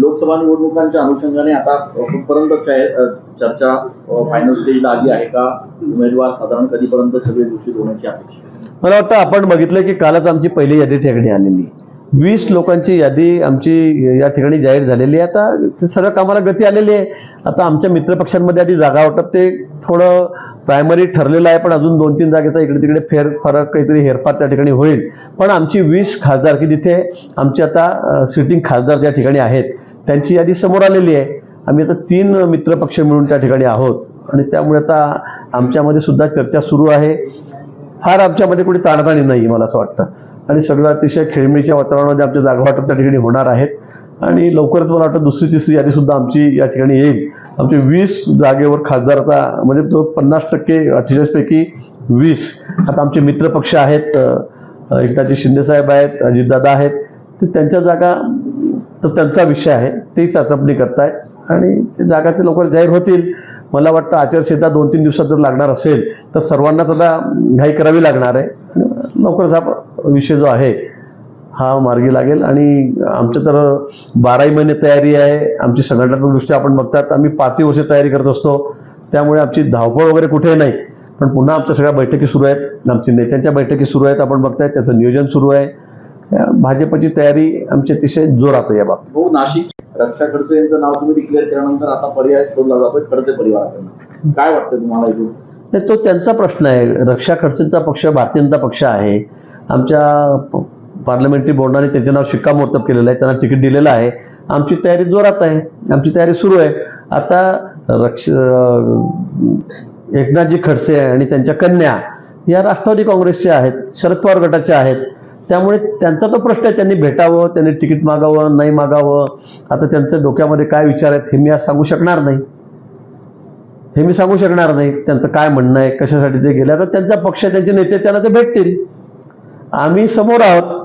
लोकसभा निवडणुकांच्या अनुषंगाने आता कुठपर्यंत चर्चा फायनल स्टेजला आली आहे का? उमेदवार साधारण कधीपर्यंत सगळे घोषित होण्याची अपेक्षा मला वाटतं आपण बघितलं की कालच आमची पहिली यादी ठिकाणी आलेली. वीस लोकांची यादी आमची या ठिकाणी जाहीर झालेली आहे. आता ते सगळं कामाला गती आलेली आहे. आता आमच्या मित्रपक्षांमध्ये आधी जागा वाटप ते थोडं प्रायमरी ठरलेलं आहे पण अजून दोन तीन जागेचा इकडे तिकडे फेर फरक काहीतरी हेरफार त्या ठिकाणी होईल. पण आमची वीस खासदार की जिथे आमची आता सिटिंग खासदार त्या ठिकाणी आहेत त्यांची यादी समोर आलेली आहे. आम्ही आता तीन मित्रपक्ष मिळून त्या ठिकाणी आहोत. आणि त्यामुळे आता आमच्यामध्ये सुद्धा चर्चा सुरू आहे. फार आमच्यामध्ये कुठे ताणताणी नाही मला असं वाटतं. आणि सगळं अतिशय खेळमीच्या वातावरणामध्ये आमच्या जागा वाटप त्या ठिकाणी होणार आहेत. आणि लवकरच मला वाटतं दुसरी तिसरी यादी सुद्धा आमची या ठिकाणी येईल. आमचे वीस जागेवर खासदारचा म्हणजे तो पन्नास टक्के अठ्ठेचाळीसपैकी वीस आता आमचे मित्रपक्ष आहेत. अ, एकनाथजी शिंदेसाहेब आहेत अजितदादा आहेत. ते त्यांच्या जागा तर त्यांचा विषय आहे. ते चाचपणी करतायत आणि ते जागा ते लवकर जाहीर होतील. मला वाटतं आचारसंहिता दोन तीन दिवसात जर लागणार असेल तर सर्वांनाच आता घाई करावी लागणार आहे. लवकरच हा विषय जो आहे हा मार्गी लागेल. आणि आमच्या तर बाराही महिने तयारी आहे. आमची संघटनात्मकदृष्ट्या आपण बघतात आम्ही पाचही वर्ष तयारी करत असतो. त्यामुळे आमची धावपळ वगैरे कुठे नाही. पण पुन्हा आमच्या सगळ्या बैठकी सुरू आहेत. आमची नेत्यांच्या बैठकी सुरू आहेत. आपण बघताय त्याचं नियोजन सुरू आहे. भाजपची तयारी आमची अतिशय जोरात आहे या बाबतीत. भाऊ नाशिक रक्षा खडसे यांचं नाव तुम्ही डिक्लेअर केल्यानंतर आता पर्याय शोधला जातोय खडसे परिवाराकडनं. काय वाटतं तुम्हाला इथून? नाही तो त्यांचा प्रश्न आहे. रक्षा खडसेंचा पक्ष भारतीय जनता पक्ष आहे. आमच्या पार्लमेंटरी बोर्डाने त्यांचे नाव शिक्कामोर्तब केलेलं आहे. त्यांना तिकीट दिलेलं आहे. आमची तयारी जोरात आहे. आमची तयारी सुरू आहे. आता रक्ष एकनाथजी खडसे आणि त्यांच्या कन्या या राष्ट्रवादी काँग्रेसच्या आहेत शरद पवार गटाच्या आहेत. त्यामुळे त्यांचा तो प्रश्न आहे त्यांनी भेटावं त्यांनी तिकीट मागावं नाही मागावं. आता त्यांचं डोक्यामध्ये काय विचार आहेत हे मी आज सांगू शकणार नाही. हे मी सांगू शकणार नाही त्यांचं काय म्हणणं आहे कशासाठी ते गेले. आता त्यांचा पक्ष त्यांचे नेते त्यांना ते भेटतील. आम्ही समोर आहोत.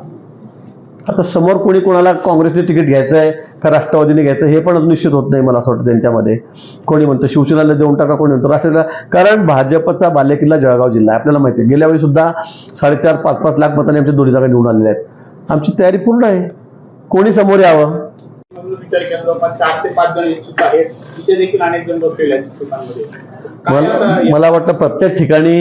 आता समोर कोणी कोणाला काँग्रेसने तिकीट घ्यायचं आहे का राष्ट्रवादीने घ्यायचं हे पण अजून निश्चित होत नाही मला असं वाटतं त्यांच्यामध्ये. कोणी म्हणतं शिवसेनाला देऊन टाका कोणी म्हणतो राष्ट्रवादीला. कारण भाजपचा बालेकिल्ला जळगाव जिल्हा आहे आपल्याला माहिती आहे. गेल्या वेळी सुद्धा साडेचार पाच पाच लाख मतांनी आमच्या दोन्ही जागा निवडून आलेल्या आहेत. आमची तयारी पूर्ण आहे. कोणी समोर यावं? विचार केला जवळपास चार ते पाच जण इच्छुक आहेत. तिथे देखील अनेक जण बसलेले आहेत मला वाटतं प्रत्येक ठिकाणी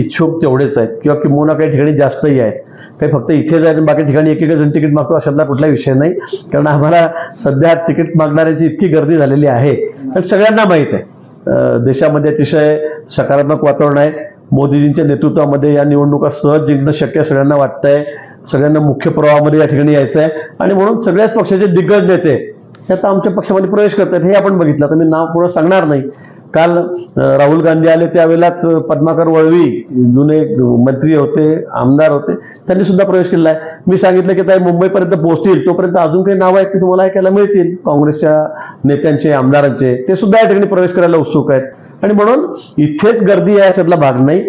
इच्छुक तेवढेच आहेत किंवा किंबहुना काही ठिकाणी जास्तही आहेत. काही फक्त इथेच आहेत आणि बाकी ठिकाणी एक एक जण तिकीट मागतो अशातला कुठलाही विषय नाही. कारण आम्हाला सध्या तिकीट मागणाऱ्याची इतकी गर्दी झालेली आहे. आणि सगळ्यांना माहीत आहे. देशामध्ये अतिशय सकारात्मक वातावरण आहे. मोदीजींच्या नेतृत्वामध्ये या निवडणुका सहज जिंकणं शक्य सगळ्यांना वाटतंय. सगळ्यांना मुख्य प्रवाहामध्ये या ठिकाणी यायचं आहे आणि म्हणून सगळ्याच पक्षाचे दिग्गज नेते हे आता आमच्या पक्षामध्ये प्रवेश करतात हे आपण बघितलं. तर मी नाव पुढं सांगणार नाही. काल राहुल गांधी आले त्यावेळेलाच पद्माकर वळवी जुने मंत्री होते आमदार होते त्यांनी सुद्धा प्रवेश केलेला आहे. मी सांगितलं की ते मुंबईपर्यंत पोहोचतील तोपर्यंत अजून काही नावं आहेत ते तुम्हाला ऐकायला मिळतील. काँग्रेसच्या नेत्यांचे आमदारांचे ते सुद्धा या ठिकाणी प्रवेश करायला उत्सुक आहेत. आणि म्हणून इथेच गर्दी आहे अशातला भाग नाही.